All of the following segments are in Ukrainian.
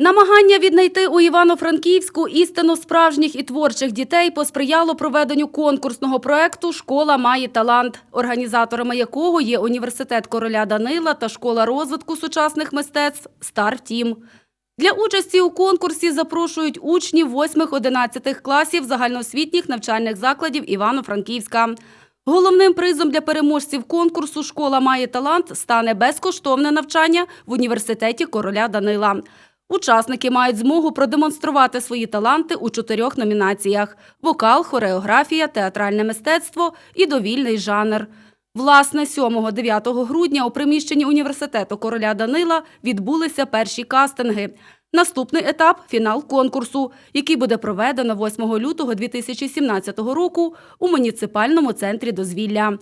Намагання віднайти у Івано-Франківську істину справжніх і творчих дітей посприяло проведенню конкурсного проекту Школа має талант, організаторами якого є університет короля Данила та школа розвитку сучасних мистецтв Стар Тім. Для участі у конкурсі запрошують учнів 8-11 класів загальноосвітніх навчальних закладів Івано-Франківська. Головним призом для переможців конкурсу Школа має талант стане безкоштовне навчання в університеті короля Данила. Учасники мають змогу продемонструвати свої таланти у чотирьох номінаціях: вокал, хореографія, театральне мистецтво і довільний жанр. Власне, 7-9 грудня у приміщенні університету короля Данила відбулися перші кастинги. Наступний етап фінал конкурсу, який буде проведено 8 лютого 2017 року у муніципальному центрі дозвілля.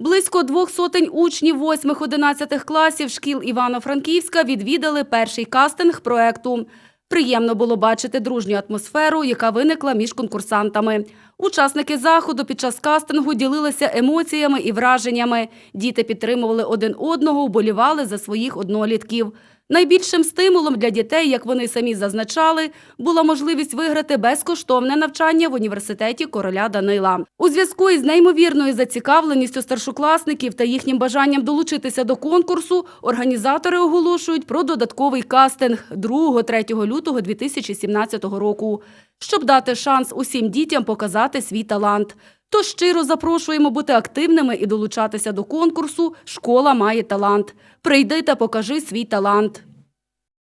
Близько двох сотень учнів 8-11 класів шкіл Івано-Франківська відвідали перший кастинг проекту. Приємно було бачити дружню атмосферу, яка виникла між конкурсантами. Учасники заходу під час кастингу ділилися емоціями і враженнями. Діти підтримували один одного, вболівали за своїх однолітків. Найбільшим стимулом для дітей, як вони самі зазначали, була можливість виграти безкоштовне навчання в університеті короля Данила. У зв'язку із неймовірною зацікавленістю старшокласників та їхнім бажанням долучитися до конкурсу, організатори оголошують про додатковий кастинг 2-3 лютого 2017 року, щоб дати шанс усім дітям показати свій талант. Тож щиро запрошуємо бути активними і долучатися до конкурсу Школа має талант. Прийди та покажи свій талант.